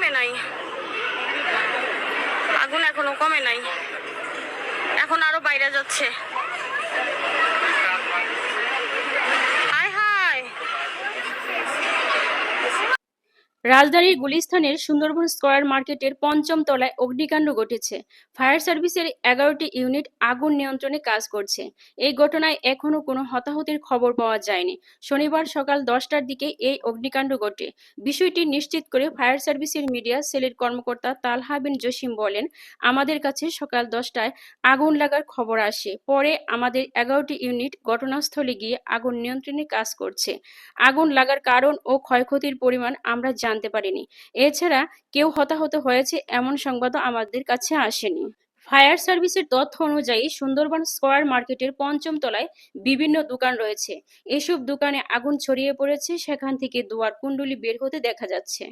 কমে নাই। আগুন এখনও কমে নাই। এখন আরও বাইরে যাচ্ছে। রাজধানীর গুলিস্থানের সুন্দরবন স্কয়ার মার্কেটের পঞ্চম তলায় অগ্নিকাণ্ড ঘটেছে। ফায়ার সার্ভিসের এগারোটি ইউনিট আগুন নিয়ন্ত্রণে কাজ করছে। এই ঘটনায় এখনও কোনো হতাহতের খবর পাওয়া যায়নি। শনিবার সকাল দশটার দিকে এই অগ্নিকাণ্ড ঘটে। বিষয়টি নিশ্চিত করে ফায়ার সার্ভিসের মিডিয়া সেলের কর্মকর্তা তালহা বিন জসিম বলেন, আমাদের কাছে সকাল দশটায় আগুন লাগার খবর আসে। পরে আমাদের এগারোটি ইউনিট ঘটনাস্থলে গিয়ে আগুন নিয়ন্ত্রণে কাজ করছে। আগুন লাগার কারণ ও ক্ষয়ক্ষতির পরিমাণ আমরা জানতে পারিনি। এছাড়া কেউ হতাহত হয়েছে এমন সংবাদও আমাদের কাছে আসেনি। ফায়ার সার্ভিসের তথ্য অনুযায়ী সুন্দরবন স্কোয়ার মার্কেটের পঞ্চম তলায় বিভিন্ন দোকান রয়েছে। এসব দোকানে আগুন ছড়িয়ে পড়েছে, সেখান থেকে দুয়ার কুণ্ডলি বের হতে দেখা যাচ্ছে।